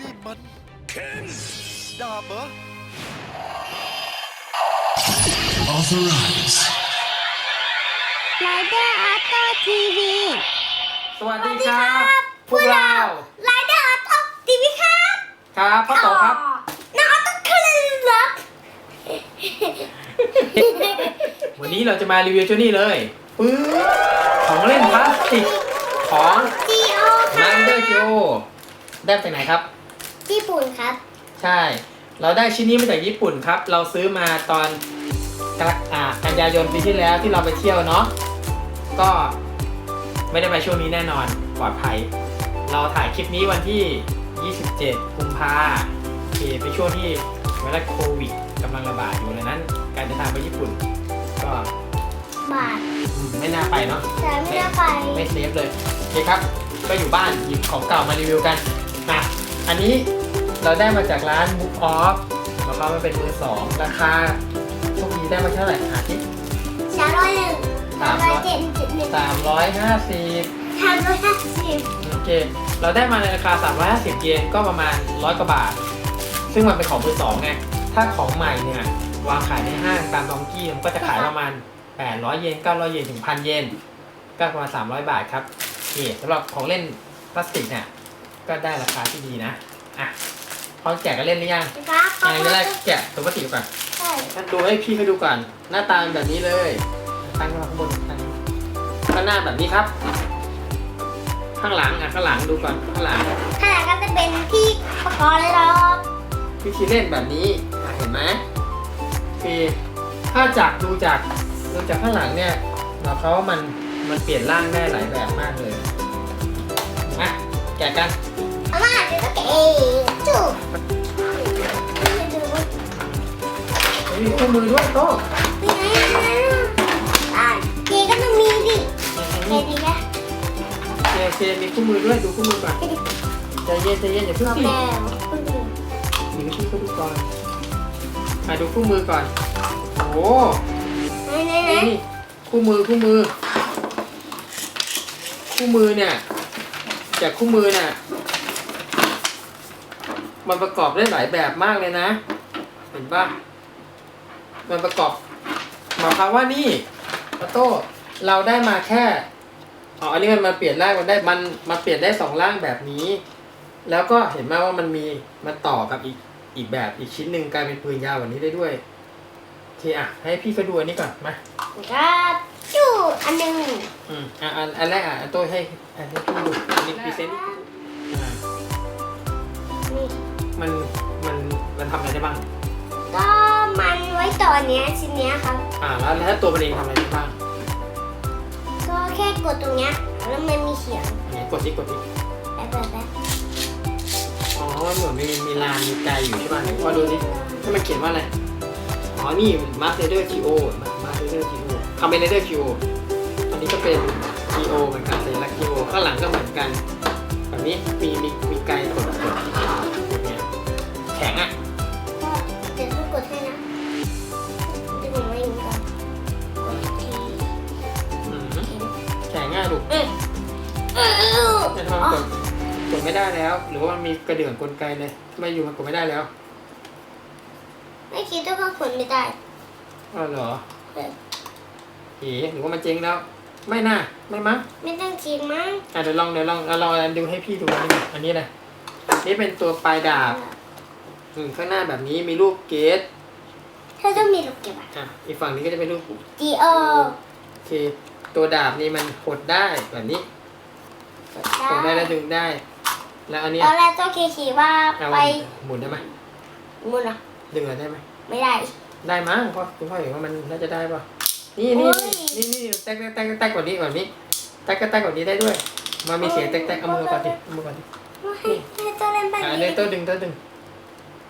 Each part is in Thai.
นี่มันดาบเหรอ Authorize. ไรเดอร์ออโต้ทีวีสวัสดีครับพวกเราไรเดอร์ออโต้ทีวีครับครับพ่อโตครับน้าออโต้คลินครับวันนี้เราจะมารีวิวเจ้านี่เลยปื้อของเล่นพลาสติกของจีโอครัมันเดอร์บจิโอได้จากไหนครับ ญี่ปุ่นครับ ใช่ เราได้ชิ้นนี้มาจากญี่ปุ่นครับ เราซื้อมาตอนกรกอ่ากันยายนปีที่แล้วที่เราไปเที่ยวเนาะก็ไม่ได้ไปช่วงนี้แน่นอนปลอดภัย เราถ่ายคลิปนี้วันที่ 27 กุมภาโอเคเป็นช่วงที่ไวรัสโควิดกำลังระบาดอยู่ดังนั้น การเดินทางไปญี่ปุ่น ก็บาทอืมไม่น่าไปเนาะแต่ไม่ได้ไป ไม่เซฟเลยโอเคครับ ก็อยู่บ้านหยิบของเก่ามารีวิวกันนะอันนี้เราได้มาจากร้าน Book Off แล้วก็มาเป็นมือสองราคาโชคดีได้มาเท่าไหร่หาที่สามร้อยหนึ่งสามร้อยเจ็ดจุดหนึ่งสามร้อยห้าสิบสามร้อยห้าสิบโอเคเราได้มาในราคา 350 เยนก็ประมาณร้อยกว่าบาท ซึ่งมันเป็นของมือสองไงถ้าของใหม่เนี่ยวางขายในห้างตามดองกี้มันก็จะขายประมาณ 800 เยน900 เยนถึง1,000เยนก็ประมาณ 300 บาทครับ นี่สำหรับของเล่นพลาสติกเนี่ยก็ได้ราคาที่ดีนะอะพร้อมแจกกันเล่นหรือยังนะครับอันนี้แรกแกะตัวพลาสติกก่อนใช่ท่านดูให้พี่เขาดูก่อนหน้าตาเป็นแบบนี้เลยตั้งไว้ข้างบนตั้งข้างหน้าแบบนี้ครับ ข้างหลังอะข้างหลังดูก่อนข้างหลังขนาดก็จะเป็นที่ประกอบเลยครับวิธีเล่นแบบนี้อะเห็นไหมคือถ้าจากดูจากดูจากข้างหลังเนี่ยเราเขาว่ามัน มันเปลี่ยนร่างได้หลายแบบมากเลยมาแกะกัน อาม่าเดี๋ยวก็แกะเองจุ๊บดูมีคู่มือด้วยโต้นี่ไงอะเจก็ต้องมีดิเจดีนะเจเจมีคู่มือด้วยดูคู่มือก่อนใจเย็นใจเย็นอย่าเพิ่งก็สิแมวมีพี่เขาดูก่อนมาดูคู่มือก่อนโอ้โหไหนไหนไหนนี่คู่มือคู่มือ คู่มือเนี่ยจากคู่มือเนี่ยมันประกอบได้หลายแบบมากเลยนะ เห็นปะมันประกอบหมายความว่านี่ออโต้เราได้มาแค่อ๋ออันนี้มันมาเปลี่ยนร่างมันได้มันมาเปลี่ยนได้สองร่างแบบนี้ แล้วก็เห็นไหมว่ามันมีมันต่อกับอีกอีกแบบอีกชิ้นหนึ่งกลายเป็นปืนยาวกว่านี้ได้ด้วยโอเคอะให้พี่เขาดูอันนี้ก่อนมาครับ อันหนึ่งอืมอะอันอันแรกอะอันโต้ให้อันให้พี่ดูอันนี้พรีเซนต์อ่านี่มันมันมันทำอะไรได้บ้าง ก็มันไว้ต่อเนี้ยชิ้นเนี้ยครับ อ่าแล้วแล้วถ้าตัวมันเองทำอะไรได้บ้างก็แค่กดตรงเนี้ยแล้วมันมีเขียงอันนี้กดที่กดที่แป๊บแป๊บแป๊บอ๋อมันเหมือนมีมีลานมีไกลอยู่ใช่ป่ะไหนพอดูดิให้มันเขียนว่าอะไร อ๋อ นี่มาสเตอร์จีโอมาสเตอร์จีโอ คาเมเนเดอร์จีโออันนี้ก็เป็นจีโอเหมือนกันสัญลักษณ์จีโอข้างหลังก็เหมือนกันแบบนี้มีมีมีไกลกดกดอย่างเงี้ยแข็งอะก็เดี๋ยวต้องกดให้นะดึงไว้อย่างนี้ก่อนกดทีอืมทีแข็งอะลูกเออเออแต่ทำไมกดกดไม่ได้แล้ว หรือว่ามันมีกระเดื่องกลไกเลยทำไมอยู่มันกดไม่ได้แล้วไม่คิดว่ามันกดไม่ได้อ๋อเหรอเออ เอ๋หรือว่ามันเจ๊งแล้ว ไม่น่าไม่มั้งไม่ต้องคิดมั้งอะเดี๋ยวลองเดี๋ยวลองเอาลองดูให้พี่ดูอันนี้อันนี้เลยนี่เป็นตัวปลายดาบอืมข้างหน้าแบบนี้มีรูปเกตถ้าต้องมีลูกเก็บอะอะอีกฝั่งนี้ก็จะเป็นรูป G O โอเคตัวดาบนี่มันหดได้แบบนี้หดได้แล้วดึงได้ แล้วอันเนี้ยตอนแรกต้องคิดว่าเอาไปหมุนได้ไหมมุนอะดึงอะไรได้ไหมไม่ได้ ได้มั้งเพราะคุณพ่อเห็นว่ามันน่าจะได้ป่ะ นี่นี่โอ้ยนี่นี่นี่แตกแตกแตกแตกกว่านี้กว่านี้แตกแตกกว่านี้ได้ด้วยมันมีเสียงแตกแตกเอามือก่อนดิเอามือก่อนดิให้ให้ตัวเล่นแบบอ่านี้เนี่ยตัวดึงตัวดึง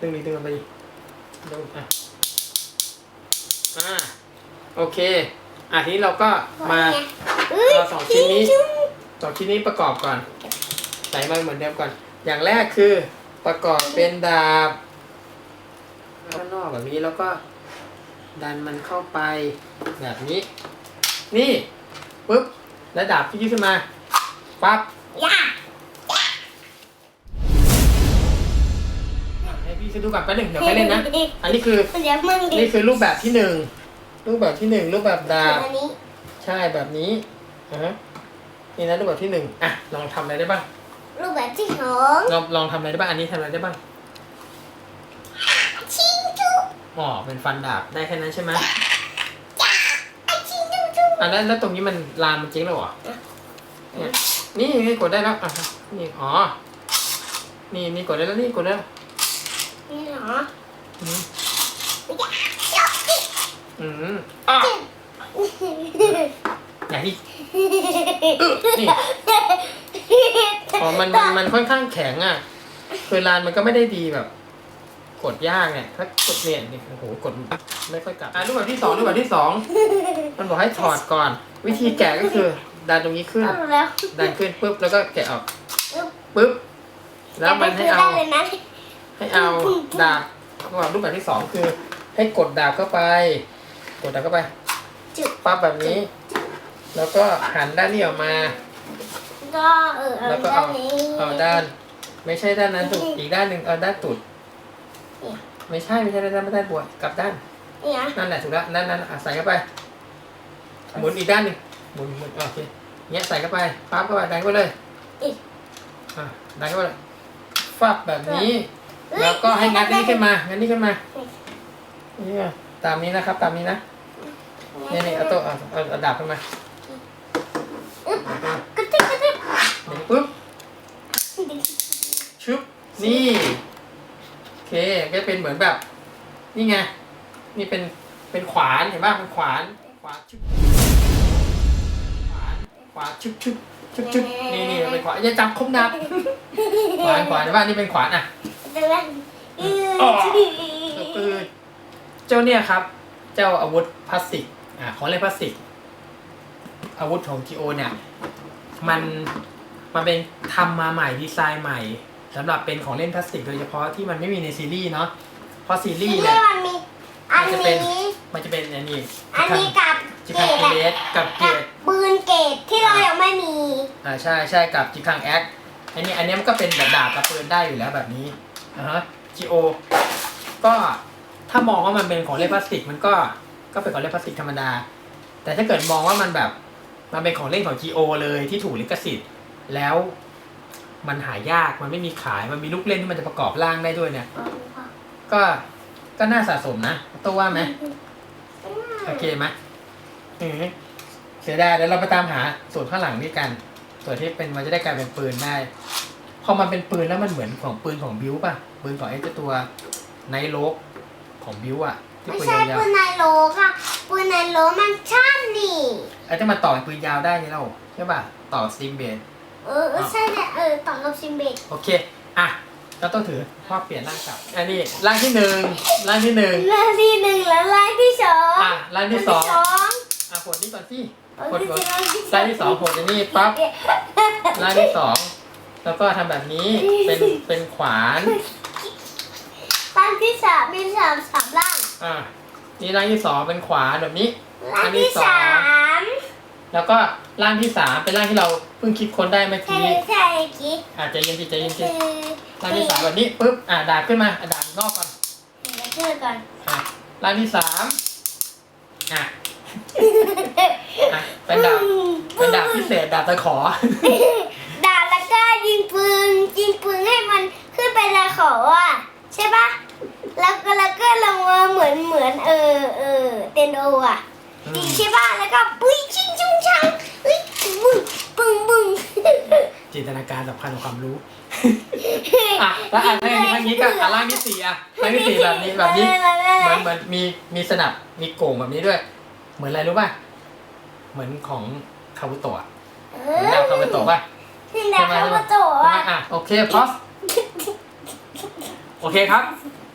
ดึงดิดึงออกไปดิดึงอะอ่าโอเค อะทีนี้เราก็มาเอ้ยเอาสองชิ้นนี้จุ๊บสองชิ้นนี้ประกอบก่อนใส่มาเหมือนเดิมก่อน อย่างแรกคือประกอบเป็นดาบข้างนอกแบบนี้แล้วก็ ดันมันเข้าไปแบบนี้ นี่ปุ๊บแล้วดาบที่ยืดขึ้นมาปั๊บว้าให้พี่ซื้ดูกับนแป๊บหนึ่งเดี๋ยวไปเล่นนะ อันนี้คือเดี๋นี่คือรูปแบบที่หนึ่งรูปแบบที่หนึ่งรูปแบบดาบอันนี้ใช่แบบนี้อะนี่นะรูปแบบที่หนึ่งอะลองทำอะไรได้บ้างรูปแบบที่สองลองลองทำอะไรได้บ้างอันนี้ทำอะไรได้บ้าง อ๋อเป็นฟันดาบได้แค่นั้นใช่ไหมไอชิงจุจุอันนั้นแล้วตรงนี้มันลามมันจริงแล้วเหรอเนี่ยนี่นี่กดได้แล้วอะนี่อ๋อ นี่นี่กดได้แล้วนี่กดได้แล้วนี่เหรออืมยกดิอืมอะอย่างที่อึ๊ะนี่อ๋อมันมันมันค่อนข้างแข็งอะคือลานมันก็ไม่ได้ดีแบบ กดยากเนี่ยถ้ากดเนี่ยนี่โอ้โหกดไม่ค่อยกลับอะรูปแบบที่สองรูปแบบที่สองมันบอกให้ถอดก่อน วิธีแกะก็คือ ดันตรงนี้ขึ้น เอาแล้วดันขึ้นปุ๊บแล้วก็แกะออกปึ๊บปุ๊บแล้วมันให้เอา ได้เลยนะให้เอาดาบระหว่างรูปแบบที่สองคือ ให้กดดาบเข้าไป กดดาบเข้าไปจุดปั๊บแบบนี้ แล้วก็หันด้านนี้ออกมา ก็เออเอาแล้วก็ด้าเอานนี้ เอาด้าน ไม่ใช่ด้านนั้นตุดอีกด้านหนึ่งเอาด้านตุด เนี่ยไม่ใช่ไม่ใช่ด้านนั้นไม่ได้บวชกลับด้านเนี่ยนั่นแหละถูกแล้วนั่นนั่นอะใส่เข้าไป หมุนอีกด้านหนึ่งหมุนหมุนโอเคเงี้ยใส่เข้าไปปั๊บเข้าไปดันเข้าไปเลยอีกอะดันเข้าไปเลยฟับแบบนี้ แล้วก็ให้งัดนี่ขึ้นมางัดนี่ขึ้นมานี่ไงตามนี้นะครับ ตามนี้นะนี่นี่เอาโต๊ะเอาเอาเอาดาบขึ้นมาอึ๊บกระติกกระติกหนึ่งปุ๊บชึบนี่โอเคก็เป็นเหมือนแบบ นี่ไง นี่เป็นเป็นขวานเห็นป่ะเป็นขวาน ขวานชึบขวานขวานชึบชึบชึบชึบนี่นี่เป็นขวานอย่าจับคมดาบขวานขวานเห็นป่ะนี่เป็นขวานอะเดือนอืออ๋อก็คือเจ้าเนี่ยครับ เจ้าอาวุธพลาสติกอ่าของเล่นพลาสติก อาวุธของจีโอเนี่ย มันมันเป็นทำมาใหม่ดีไซน์ใหม่ สำหรับเป็นของเล่นพลาสติกโดยเฉพาะที่มันไม่มีในซีรีส์เนาะเพราะซีรีส์นี่เนี่ยมันมีอันมันจะเป็นนี้ มันจะเป็นอันนี้อันนี้กับจิเกคังตเออะสกับเกกับต ปืนเกตที่เรายังไม่มี อ่าใช่ใช่กับจิคังแอคอันนี้อันนี้มันก็เป็นแบบดาบกับปืนได้อยู่แล้วแบบนี้อ่าฮะจีโอก็ถ้ามองว่ามันเป็นของเล่นพลาสติกมันก็ก็เป็นของเล่นพลาสติกธรรมดา แต่ถ้าเกิดมองว่ามันแบบมันเป็นของเล่นของ GO เลยที่ถูกลิขสิทธิ์ แล้ว มันหายากมันไม่มีขายมันมีลูกเล่นที่มันจะประกอบร่างได้ด้วยเนี่ย ก็ก็น่าสะสมนะตัวว่าไหมโอเคไหมอือเสียดายเดี๋ยวเราไปตามหาส่วนข้างหลังนี่กัน ส่วนที่เป็นมันจะได้กลายเป็นปืนได้พอมันเป็นปืนแล้วมันเหมือนของปืนของบิวป่ะปืนของไอ้เจ้าตัวไนโลกของบิวอะที่ไม่ปืนใช่ยาวปืนไนโลค่ะปืนไนโลมันชั่นนี่ๆไอ้จะมาต่อเป็นปืนยาวได้ไงเราใช่ป่ะต่อสติงเบน เออเออใช่เนี่ยเออต่อกับซิมเบตโอเค อะเราต้องถือพ่อเปลี่ยนร่างกลับอันนี้ร่างที่หนึ่งร่างที่หนึ่งลายที่หนึ่งแล้วลายที่สองอะร่างที่สองลายอะกดนี่ก่อนสิที่กดกดสองร่างที่สองกดอันนี้ปั๊บร่างที่สองแล้วก็ทำแบบนี้เป็นเป็นขวานลายที่สามมีสามสามล่างอะนี่ร่างที่สองเป็นขวานแบบนี้ลายที่สามแล้วก็ ร่างที่สามเป็นร่างที่เราเพิ่งคิดค้นได้เมื่อใช่กี้ใช่กิ๊กอาจจะเย็นจิใจเย็นคืจิอร่างที่สามแบบนี้ปุ๊บอะดาบขึ้นมาอะดาบนอกก่อนเดี๋ยวชื่อก่อนอะร่างที่สามอะอะเป็นดาบเป็นดาบพิเศษดาบตะขอ ด่าแล้วก็ยิงปืนยิงปืนให้มันขึ้นไปในเขาอะใช่ปะแล้วก็แล้วก็ลงมาเหมือนเหมือนเออเออเตนโออะ อืมดีใช่ปะแล้วก็ปุ้ยชิงชิงชังเฮ้ย บึ้งบึ้งบึ้งจินตนาการสำคัญของความรู้ อะแล้วอันนี้อันนี้ก็อะร่างที่สี่อะร่างที่สี่แบบนี้แบบนี้เหมือนเหมือนมีมีสนับมีโก่งแบบนี้ด้วย เหมือนอะไรรู้ป่ะเหมือนของคาบุโตะเอเหมือนดาวคาบุโตะป่ะที่ดาวคาโมโตะใช่ไหมอะอะโอเคพอสโอเคครับ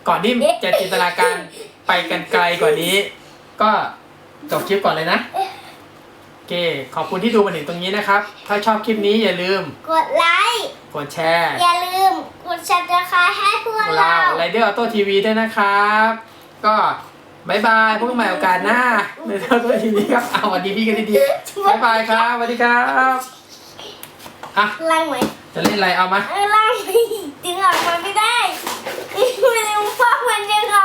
ก่อนที่จะจินตนาการไปกันไกลกว่านี้ ก็จบคลิปก่อนเลยนะโอ เค ขอบคุณที่ดูมาถึงตรงนี้นะครับ ถ้าชอบคลิปนี้อย่าลืม กดไลค์ กดแชร์ อย่าลืมกดซับสไครต์ให้พวกเราเราไรเดอร์ออโต้ทีวีด้วยนะครับ ก็บายบายพบกันใหม่โอกาสหน้าในเดอร์ออโต้ทีวีครับเอาสวัสดีพี่กันดีๆบายบายครับสวัสดีครับอะลังไหมจะเล่นอะไรเอามาเออล่างไม่ดึงออกมาไม่ได้ไม่รู้ว่ามันยังไง